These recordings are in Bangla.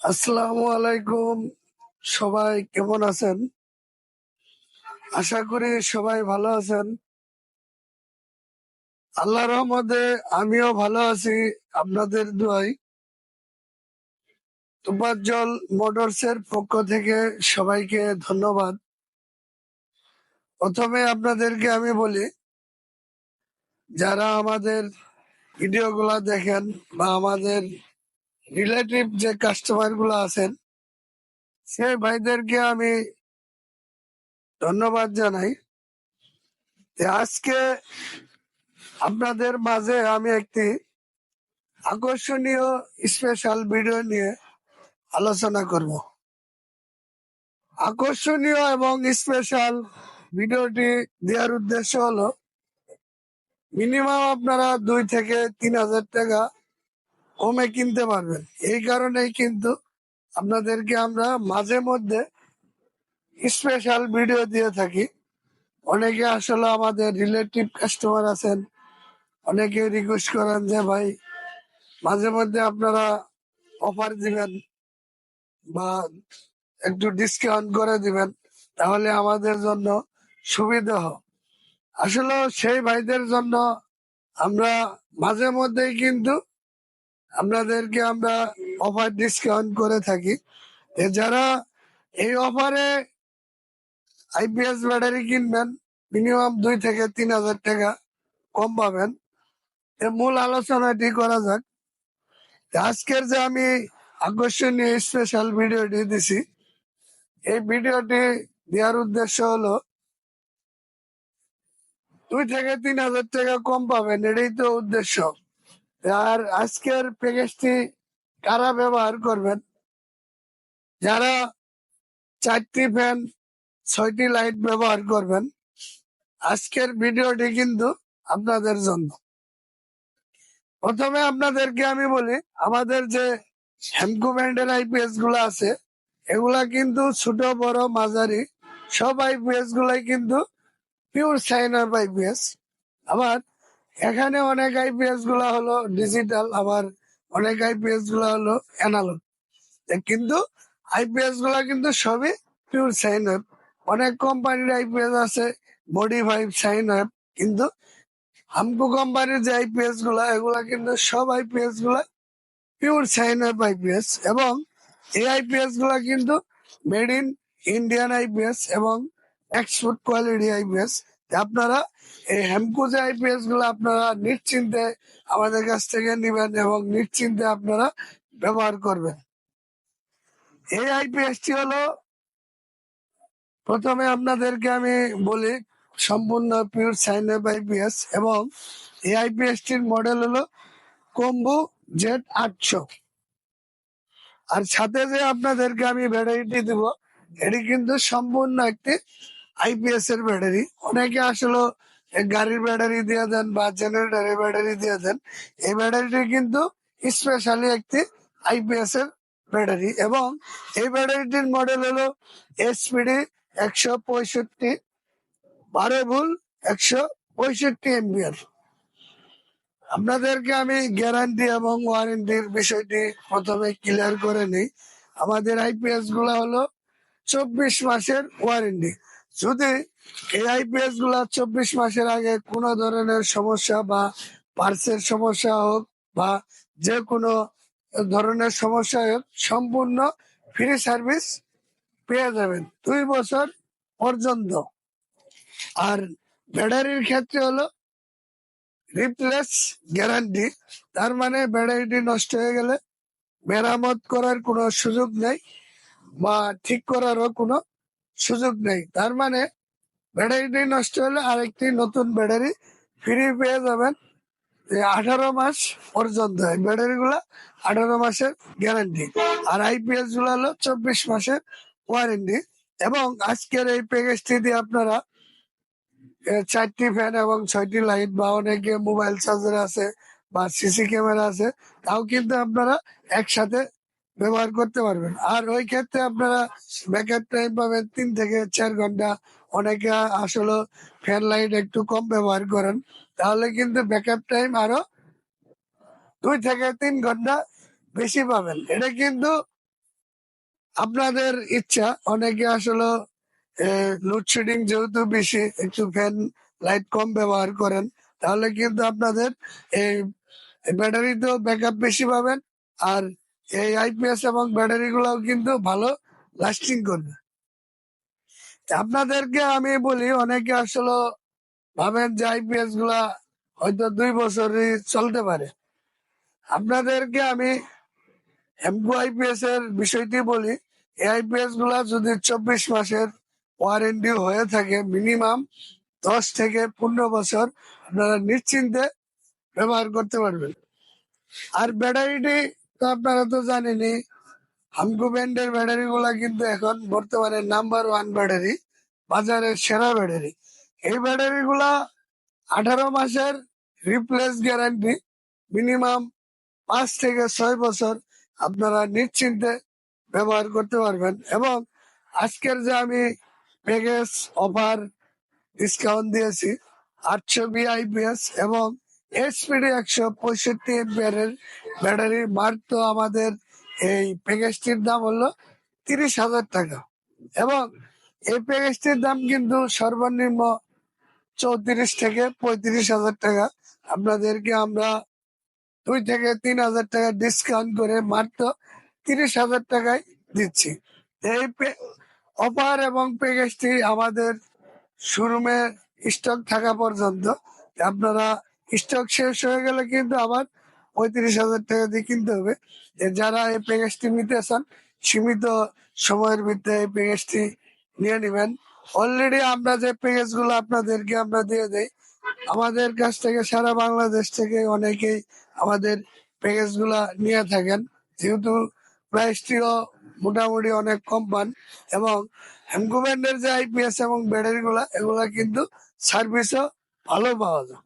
আসসালামু আলাইকুম। সবাই কেমন আছেন? আশা করি সবাই ভালো আছেন। আল্লাহ রহমতে আমিও ভালো আছি, আপনাদের দোয়াই তুপাজ্জল মোটরস এর পক্ষ থেকে সবাইকে ধন্যবাদ। প্রথমে আপনাদেরকে আমি বলি, যারা আমাদের ভিডিওগুলা দেখেন বা আমাদের রিলেটিভ যে কাস্টমারগুলো আছেন সেই ভাইদেরকে আমি ধন্যবাদ জানাই। আজকে আপনাদের মাঝে আমি একটি আকর্ষণীয় স্পেশাল ভিডিও নিয়ে আলোচনা করব। আকর্ষণীয় এবং স্পেশাল ভিডিওটি দেওয়ার উদ্দেশ্য হলো মিনিমাম আপনারা দুই থেকে তিন হাজার টাকা কমে কিনতে পারবেন। এই কারণেই কিন্তু আপনাদেরকে আমরা মাঝে মধ্যে স্পেশাল ভিডিও দিয়ে থাকি। অনেকে আসলে আমাদের রিলেটিভ কাস্টমার আছেন, অনেকে রিকোয়েস্ট করেন যে, ভাই, মাঝে মধ্যে আপনারা অফার দিবেন বা একটু ডিসকাউন্ট করে দিবেন, তাহলে আমাদের জন্য সুবিধা হয় আসলে সেই ভাইদের জন্য আমরা মাঝে মধ্যেই কিন্তু আপনাদেরকে আমরা অফার ডিসকাউন্ট করে থাকি। যারা এই অফারে আইপিএস ব্যাটারি কিনবেন মিনিমাম দুই থেকে তিন হাজার টাকা কম পাবেন। এর মূল আলোচনাটি করা যাক। আজকের যে আমি আকর্ষণীয় স্পেশাল ভিডিওটি দিছি, এই ভিডিওটি দেওয়ার উদ্দেশ্য হলো, দুই থেকে তিন হাজার টাকা কম পাবেন, এটাই তো উদ্দেশ্য। আর আজকের প্যাকেজটি কারা ব্যবহার করবেন? যারা চারটি ফ্যান, ছয়টি লাইট ব্যবহার করবেন, আজকের ভিডিওটি কিন্তু আপনাদের জন্য। প্রথমে আপনাদেরকে আমি বলি, আমাদের যে হ্যামকো ব্র্যান্ডের আইপিএসগুলো আছে, এগুলা কিন্তু ছোট, বড়, মাঝারি, সব আইপিএস গুলাই কিন্তু পিওর সাইন আইপিএস। আবার এখানে অনেক আইপিএসগুলা হলো ডিজিটাল আবার অনেক আইপিএসগুলা হলো অ্যানালগ কিন্তু আইপিএসগুলা কিন্তু সবই পিওর সাইন আপ অনেক কোম্পানির আইপিএস আছে বডি মডিফাইড সাইন আপ কিন্তু হামকো কোম্পানির যে আইপিএসগুলা এগুলা কিন্তু সব আইপিএসগুলা পিওর সাইন আপ আইপিএস এবং এই আইপিএসগুলা কিন্তু মেড ইন ইন্ডিয়ান আইপিএস এবং এক্সপোর্ট কোয়ালিটি আইপিএস আপনারা এই হ্যামকো যে আইপিএসগুলো আপনারা নিশ্চিন্তে আমাদের কাছ থেকে নেবেন এবং নিশ্চিন্তে আপনারা ব্যবহার করবেন। এই আইপিএসটি হলো, প্রথমে আপনাদেরকে আমি বলি সম্পূর্ণ পিওর সাইন আপ আইপিএস এবং এই আইপিএসটির মডেল হলো কম্বু জেড আটশো। আর সাথে যে আপনাদেরকে আমি ব্যাটারিটি দিব, এটি কিন্তু সম্পূর্ণ একটি আইপিএস এর ব্যাটারি অনেকে আসলে গাড়ির ব্যাটারি দিয়ে দেন বা জেনারেটারের ব্যাটারি দিয়ে দেন। এই ব্যাটারিটি কিন্তু স্পেশালি একটি আইপিএস এর ব্যাটারি এবং এই ব্যাটারিটির মডেল হলো এসপিডি একশো পঁয়ষট্টি, বারো ভুল একশো পঁয়ষট্টি এমবিআর আপনাদেরকে আমি গ্যারান্টি এবং ওয়ারেন্টির বিষয়টি প্রথমে ক্লিয়ার করে নিই। আমাদের আইপিএসগুলা হলো চব্বিশ মাসের ওয়ারেন্টি যদি এই আইপিএসগুলা চব্বিশ মাসের আগে কোনো ধরনের সমস্যা বা পার্সের সমস্যা হোক বা যে কোনো ধরনের সমস্যা হোক, সম্পূর্ণ ফ্রি সার্ভিস পেয়ে যাবেন দুই বছর পর্যন্ত। আর ব্যাটারির ক্ষেত্রে হলো রিপ্লেস গ্যারান্টি তার মানে ব্যাটারিটি নষ্ট হয়ে গেলে মেরামত করার কোনো সুযোগ নেই বা ঠিক করারও কোনো সুযোগ নেই। তার মানে ব্যাটারিটি নষ্ট হলে আরেকটি নতুন ব্যাটারি ফ্রি পেয়ে যাবেন। আঠারো মাস পর্যন্ত ব্যাটারি গুলা আঠারো মাসের গ্যারান্টি। আর আইপিএসগুলো হলো চব্বিশ মাসের ওয়ারেন্টি। এবং আজকের এই প্যাকেজটি দিয়ে আপনারা চারটি ফ্যান এবং ছয়টি লাইট বা অনেকে মোবাইল চার্জার আছে বা সিসি ক্যামেরা আছে, তাও কিন্তু আপনারা একসাথে ব্যবহার করতে পারবেন। আর ওই ক্ষেত্রে আপনারা ব্যাকআপ টাইম পাবেন তিন থেকে চার ঘণ্টা। অনেকে আসলে ফ্যান লাইট একটু কম ব্যবহার করেন। তাহলে কিন্তু ব্যাকআপ টাইম আরও দুই থেকে তিন ঘণ্টা বেশি পাবেন। এটা কিন্তু আপনাদের ইচ্ছা। অনেকে আসলে লোডশেডিং যেহেতু বেশি, একটু ফ্যান লাইট কম ব্যবহার করেন, তাহলে কিন্তু আপনাদের এই ব্যাটারিতেও ব্যাকআপ বেশি পাবেন। আর এই আইপিএস এবং ব্যাটারি গুলাও কিন্তু ভালো লাস্টিং করবে। আপনাদেরকে আমি বলি, অনেকে আসলে ভাবেন যে আইপিএসগুলা হয়তো দুই বছরই চলতে পারে। আপনাদেরকে আমি এমকো আইপিএস এর বিষয়টি বলি, এই আইপিএসগুলা যদি চব্বিশ মাসের ওয়ারেন্টি হয়ে থাকে মিনিমাম দশ থেকে পনেরো বছর, আপনারা নিশ্চিন্তে ব্যবহার করতে পারবেন। আর ব্যাটারিটি তো আপনারা তো জানেনই, হামকো ব্র্যান্ডের ব্যাটারি গুলা কিন্তু এখন বর্তমানে নাম্বার ওয়ান ব্যাটারি, বাজারের সেরা ব্যাটারি। এই ব্যাটারি গুলা আঠারো মাসের রিপ্লেস গ্যারান্টি মিনিমাম পাঁচ থেকে ছয় বছর আপনারা নিশ্চিন্তে ব্যবহার করতে পারবেন এবং আজকের যে আমি প্যাকেজ অফার ডিসকাউন্ট দিয়েছি, আটশো বিআইপিএস এবং এসপিডি একশো পঁয়ষট্টি এম্পিয়ারের ব্যাটারি মাত্র আমাদের এই প্যাকেজটির দাম হলো তিরিশ হাজার টাকা। এবং এই প্যাকেজটির দাম কিন্তু সর্বনিম্ন চৌত্রিশ থেকে পঁয়ত্রিশ হাজার টাকা। আপনাদেরকে আমরা দুই থেকে তিন হাজার টাকা ডিসকাউন্ট করে মাত্র তিরিশ হাজার টাকায় দিচ্ছি। এই অফার এবং প্যাকেজটি আমাদের শোরুমে স্টক থাকা পর্যন্ত আপনারা স্টক শেষ হয়ে গেলে কিন্তু আবার পঁয়ত্রিশ হাজার টাকা দিয়ে কিনতে হবে। যারা এই প্যাকেজটি নিতে চান, সীমিত সময়ের ভিতরে এই প্যাকেজটি নিয়ে নেবেন। অলরেডি আমরা যে প্যাকেজগুলো আপনাদেরকে আমরা দিয়ে দেই, আমাদের কাছ থেকে সারা বাংলাদেশ থেকে অনেকেই আমাদের প্যাকেজগুলা নিয়ে থাকেন। যেহেতু প্রাইসটিও মোটামুটি অনেক কম পান এবং ব্র্যান্ডের যে আইপিএস এবং ব্যাটারি গুলা, এগুলা কিন্তু সার্ভিসও ভালো পাওয়া যায়।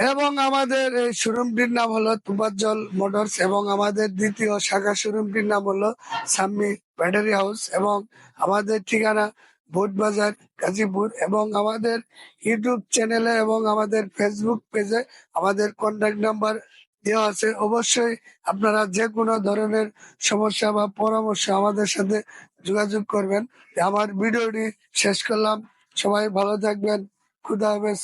এবং আমাদের এই শোরুমটির নাম হলো তুবাজ্জল মোটরস এবং আমাদের দ্বিতীয় শাখা শোরুমটির নাম হলো সাম্মি ব্যাটারি হাউস এবং আমাদের ঠিকানা বোটবাজার গাজীপুর এবং আমাদের ইউটিউব চ্যানেলে এবং আমাদের ফেসবুক পেজে আমাদের কন্ট্যাক্ট নাম্বার দেওয়া আছে। অবশ্যই আপনারা যে কোনো ধরনের সমস্যা বা পরামর্শ আমাদের সাথে যোগাযোগ করবেন। আমার ভিডিওটি শেষ করলাম। সবাই ভালো থাকবেন। খুদা হাফেজ।